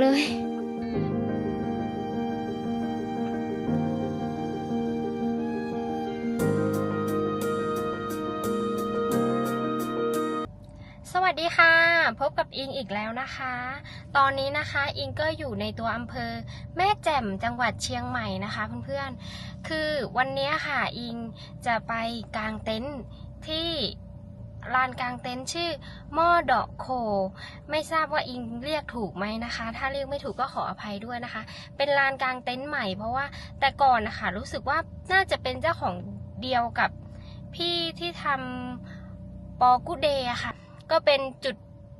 เลย สวัสดีค่ะ พบกับอิงอีกแล้วนะคะ ตอนนี้นะคะอิงก็อยู่ในตัวอำเภอ แม่แจ่มจังหวัดเชียงใหม่นะคะเพื่อนๆ คือวันนี้ค่ะอิงจะไปกางเต็นท์ที่ ลานกลางเต็นท์ชื่อหม้อดอกโค ไม่ทราบว่าอิงเรียกถูกไหมนะคะ ถ้าเรียกไม่ถูกก็ขออภัยด้วยนะคะ เป็นลานกลางเต็นท์ใหม่เพราะว่าแต่ก่อนนะคะรู้สึกว่าน่าจะเป็นเจ้าของเดียวกับพี่ที่ทำปอกุเดย์อะค่ะ ก็เป็นจุด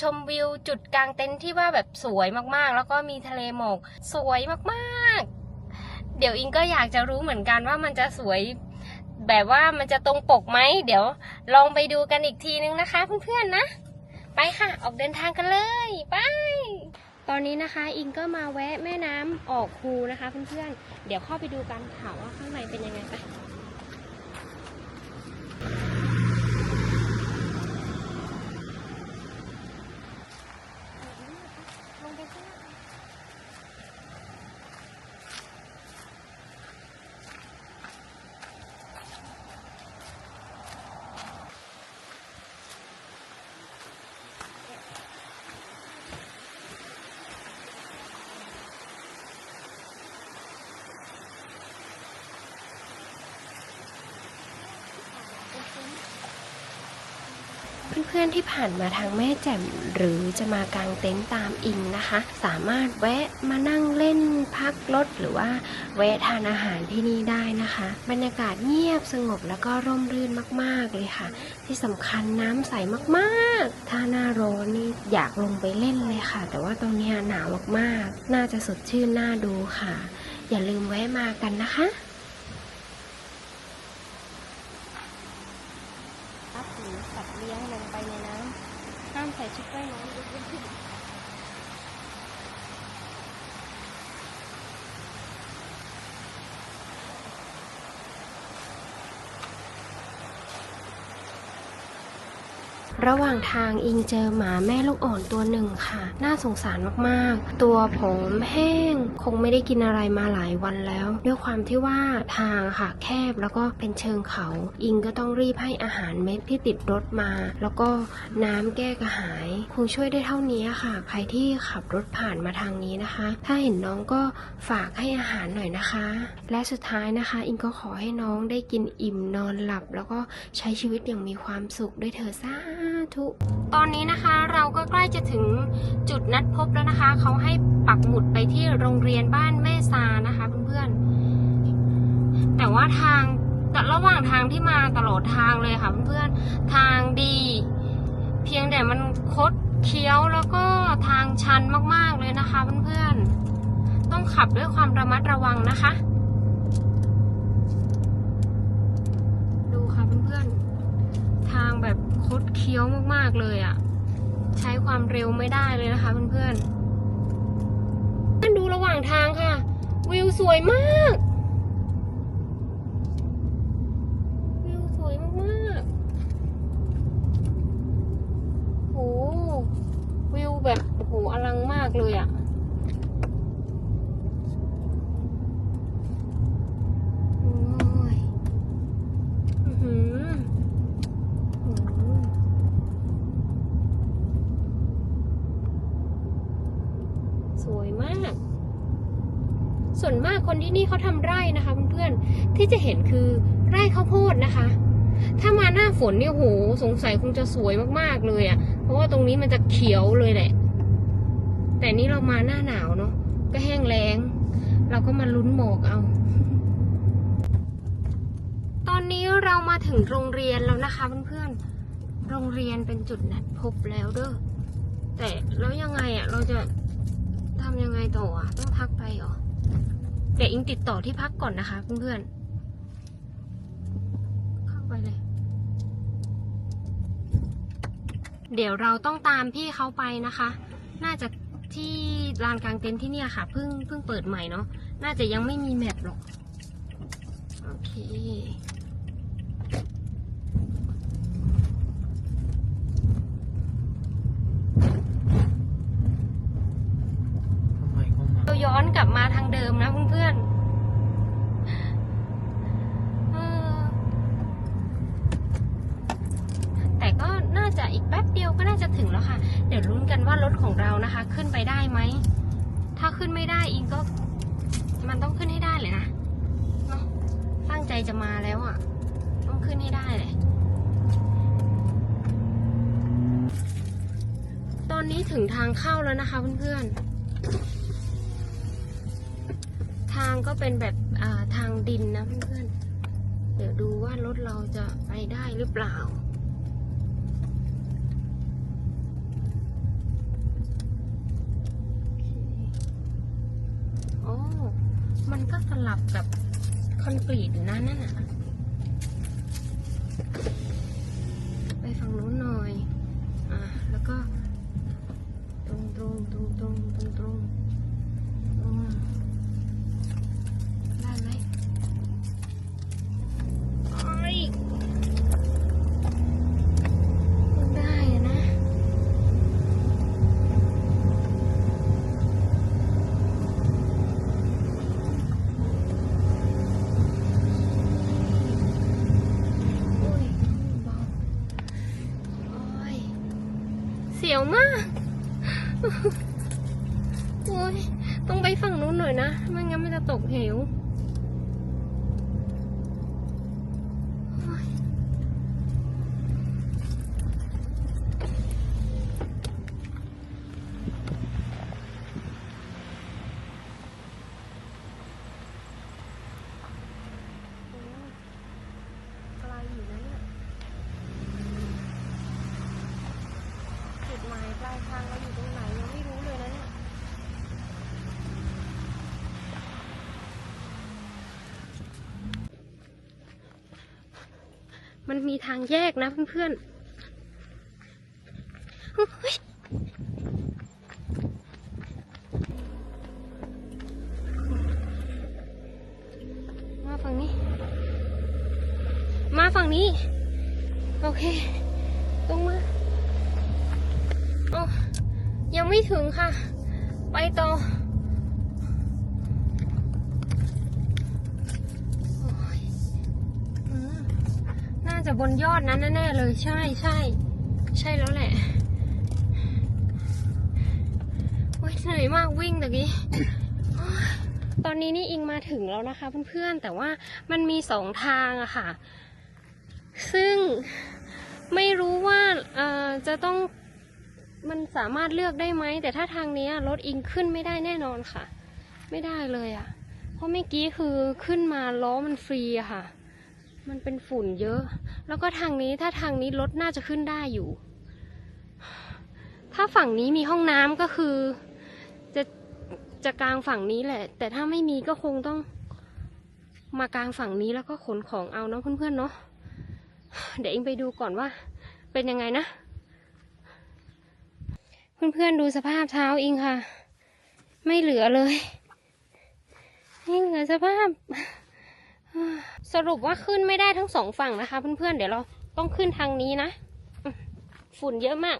ชมวิวจุดกลางเต็นท์ที่ว่าแบบสวยมากๆ แล้วก็มีทะเลหมอกสวยมากๆ เดี๋ยวอิงก็อยากจะรู้เหมือนกันว่ามันจะสวย แบบว่ามันจะตรงปกไหม เดี๋ยวลองไปดูกันอีกทีนึงนะคะเพื่อนๆนะ ไปค่ะออกเดินทางกันเลยไป ตอนนี้นะคะอิงก็มาแวะแม่น้ำออกคูนะคะเพื่อนๆเดี๋ยวเข้าไปดูกันค่ะว่าข้างในเป็นยังไงไป ลงไปข้างล่างเพื่อนๆที่ผ่านมาทางแม่แจ่มหรือจะมากางเต็นท์ตามอิงนะคะ สามารถแวะมานั่งเล่นพักรถหรือว่าแวะทานอาหารที่นี่ได้นะคะ บรรยากาศเงียบสงบแล้วก็ร่มรื่นมากๆเลยค่ะ ที่สำคัญน้ำใสมากๆ ถ้าหน้าร้อนนี่อยากลงไปเล่นเลยค่ะ แต่ว่าตอนนี้หนาวมากๆ น่าจะสดชื่นน่าดูค่ะ อย่าลืมแวะมากันนะคะรับหรือสัตว์เลี้ยงลงไปในน้ำห้ามใส่ชุดว่ายน้ำยกเว้นที่ ระหว่างทางอิงเจอหมาแม่ลูกอ่อนตัวหนึ่งค่ะ น่าสงสารมากๆ ตัวผอมแห้ง คงไม่ได้กินอะไรมาหลายวันแล้ว ด้วยความที่ว่าทางค่ะแคบแล้วก็เป็นเชิงเขา อิงก็ต้องรีบให้อาหารเม็ดที่ติดรถมา แล้วก็น้ำแก้กระหาย คงช่วยได้เท่านี้ค่ะ ใครที่ขับรถผ่านมาทางนี้นะคะ ถ้าเห็นน้องก็ฝากให้อาหารหน่อยนะคะ และสุดท้ายนะคะ อิงก็ขอให้น้องได้กินอิ่มนอนหลับ แล้วก็ใช้ชีวิตอย่างมีความสุขด้วยเธอสาธุ ตอนนี้นะคะเราก็ใกล้จะถึงจุดนัดพบแล้วนะคะ เขาให้ปักหมุดไปที่โรงเรียนบ้านแม่ซานะคะเพื่อนๆ แต่ว่าทางแต่ระหว่างทางที่มาตลอดทางเลยค่ะเพื่อนๆ ทางดี เพียงแต่มันคดเคี้ยวแล้วก็ทางชันมากๆเลยนะคะเพื่อนๆ ต้องขับด้วยความระมัดระวังนะคะ ดูค่ะเพื่อนๆ ทางแบบคดเคี้ยวมากๆเลยอะ่ะ ใช้ความเร็วไม่ได้เลยนะคะเพื่อนๆท่านดูระหว่างทางค่ะ วิวสวยมาก วิวสวยมากๆโอ้วิวแบบโอ้โหอลังมากเลยอะ่ะ โอ้ยอื้อหือ โอ้โหสวยมาก ส่วนมากคนที่นี่เขาทำไร่นะคะเพื่อนๆ ที่จะเห็นคือไร่ข้าวโพดนะคะ ถ้ามาหน้าฝนเนี่ยโหสงสัยคงจะสวยมากๆเลยอะ่ะ เพราะว่าตรงนี้มันจะเขียวเลยแหละ แต่นี่เรามาหน้าหนาวเนาะก็แห้งแล้ง เราก็มาลุ้นหมอกเอา ตอนนี้เรามาถึงโรงเรียนแล้วนะคะเพื่อนๆ โรงเรียนเป็นจุดนัดพบแล้วเด้อ แต่แล้วยังไงอะ่ะเราจะทำยังไงต่ออะ ต้องทักไปเหรอ เดี๋ยวอิงติดต่อที่พักก่อนนะคะเพื่อนๆ ไปเลย เดี๋ยวเราต้องตามพี่เขาไปนะคะ น่าจะที่ลานกลางเต็นท์ที่เนี่ยค่ะเพิ่งเพิ่งเปิดใหม่เนาะน่าจะยังไม่มีแมปหรอก โอเค โย้อนกลับมาทางเดิมนะเพื่อนๆเออแต่ก็น่าจะอีกแป๊บเดียวก็น่าจะถึงแล้วค่ะ เดลุ้นกันว่ารถของเรานะคะ ขึ้นไปได้ไหม ถ้าขึ้นไม่ได้อิงก็ มันต้องขึ้นให้ได้เลยนะเนาะตั้งใจจะมาแล้วอะ ต้องขึ้นให้ได้เลยตอนนี้ถึงทางเข้าแล้วนะคะเพื่อนๆ ทางก็เป็นแบบอ่าทางดินนะเพื่อนๆ เดี๋ยวดูว่ารถเราจะไปได้หรือเปล่า อ้มันก็สลับกับคอนกรีตอยู่นะนั่นน่ะ ไปฝั่งนู้นหน่อย อะ แล้วก็ ตรงตรงตรงตรงตรงตรงอืมได้ไหมโอ้ยได้อะนะ โอ้ยเบาโอ้ย เสียวมาก โอ้ย ต้องไปฝั่งนู้นหน่อยนะ ไม่งั้นมันจะตกเหวโอ้ยโอ้ยไกลอยู่นะเนี่ย จุดหมายปลายทางเราอยู่ตรงไหนยังไม่รู้เลยนะเนี่ย มันมีทางแยกนะเพื่อนๆเฮ้ยมาฝั่งนี้ มาฝั่งนี้ โอเค ตรงมาโอ้ยังไม่ถึงค่ะ ไปต่อโอ้ยอืมน่าจะบนยอดนั้นแน่ๆเลยใช่ใช่ใช่แล้วแหละโอ้ยเหนื่อยมากวิ่งตะกี้ตอนนี้นี่อิงมาถึงแล้วนะคะเพื่อนๆ แต่ว่ามันมีสองทางอะค่ะ ซึ่งไม่รู้ว่าจะต้องมันสามารถเลือกได้ไหม แต่ถ้าทางนี้รถอิงขึ้นไม่ได้แน่นอนค่ะ ไม่ได้เลยอะ่ะเพราะเมื่อกี้คือขึ้นมาล้อมันฟรีอะค่ะ มันเป็นฝุ่นเยอะ แล้วก็ทางนี้ถ้าทางนี้รถน่าจะขึ้นได้อยู่ ถ้าฝั่งนี้มีห้องน้ำก็คือ จะจะกลางฝั่งนี้แหละ แต่ถ้าไม่มีก็คงต้อง มากลางฝั่งนี้แล้วก็ขนของเอาเนาะเพื่อนๆเนาะ เดี๋ยวเองไปดูก่อนว่า เป็นยังไงนะ เพื่อนๆดูสภาพเท้าอิงค่ะ ไม่เหลือเลย ไม่เหลือสภาพ สรุปว่าขึ้นไม่ได้ทั้งสองฝั่งนะคะ เพื่อนๆ เดี๋ยวเราต้องขึ้นทางนี้นะ ฝุ่นเยอะมาก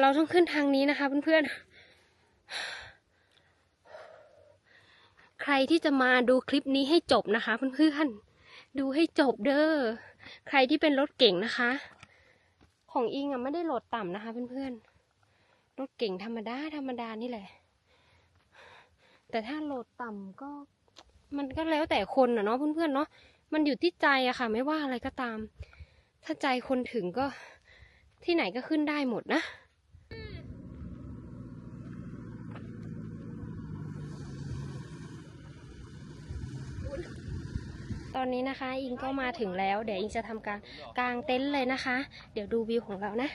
เราต้องขึ้นทางนี้นะคะเพื่อนๆใครที่จะมาดูคลิปนี้ให้จบนะคะ เพื่อนๆ ดูให้จบเด้อ ใครที่เป็นรถเก่งนะคะ ของอิงอะไม่ได้โหลดต่ำนะคะ เพื่อนๆ รถเก่งธรรมดาธรรมดานี่แหละ แต่ถ้าโหลดต่ำก็ มันก็แล้วแต่คนอะเนาะเพื่อนๆเนาะมันอยู่ที่ใจอะค่ะ ไม่ว่าอะไรก็ตาม ถ้าใจคนถึงก็ที่ไหนก็ขึ้นได้หมดนะตอนนี้นะคะ อิงก็มาถึงแล้ว เดี๋ยวอิงจะทำการกางเต็นท์เลยนะคะ เดี๋ยวดูวิวของเรานะ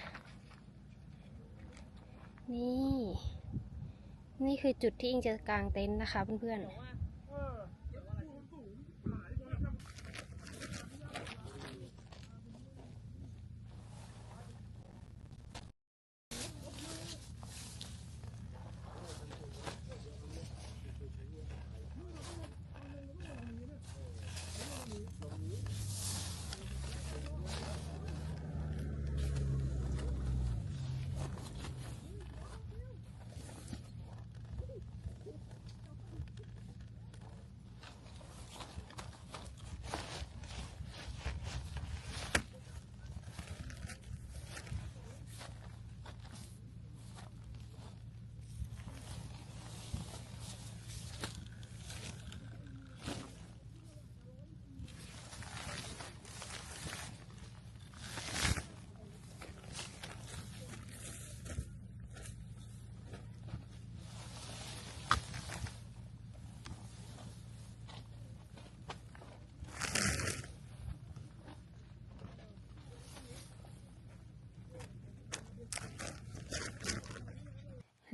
นี่ นี่คือจุดที่อิงจะกางเต็นท์นะคะเพื่อนๆ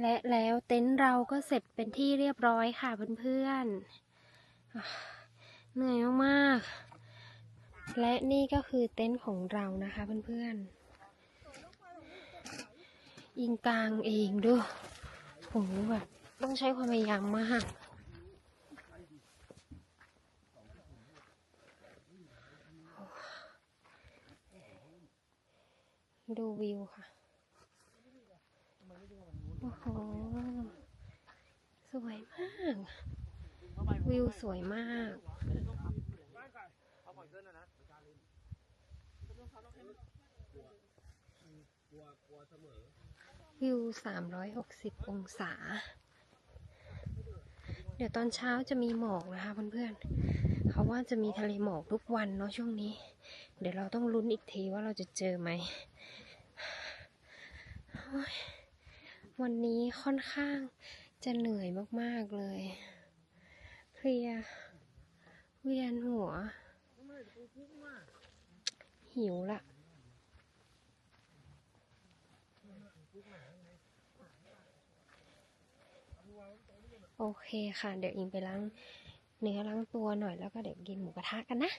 และแล้วเต็นท์เราก็เสร็จเป็นที่เรียบร้อยค่ะเพื่อนๆ เหนื่อยมากๆ และนี่ก็คือเต็นท์ของเรานะคะเพื่อนๆ ยิงกลางเองด้วยโหแบบต้องใช้ความพยายามมากดูวิวค่ะ โอ้โห สวยมาก วิวสวยมาก วิว 360 องศา เดี๋ยวตอนเช้าจะมีหมอกนะคะเพื่อนๆเขาว่าจะมีทะเลหมอกทุกวันเนาะช่วงนี้ เดี๋ยวเราต้องลุ้นอีกทีว่าเราจะเจอไหม วันนี้ค่อนข้างจะเหนื่อยมากๆเลย เพลีย เวียนหัว หิวละโอเคค่ะ เดี๋ยวอิงไปล้างเนื้อล้างตัวหน่อยแล้วก็เดี๋ยวกินหมูกระทะกันนะ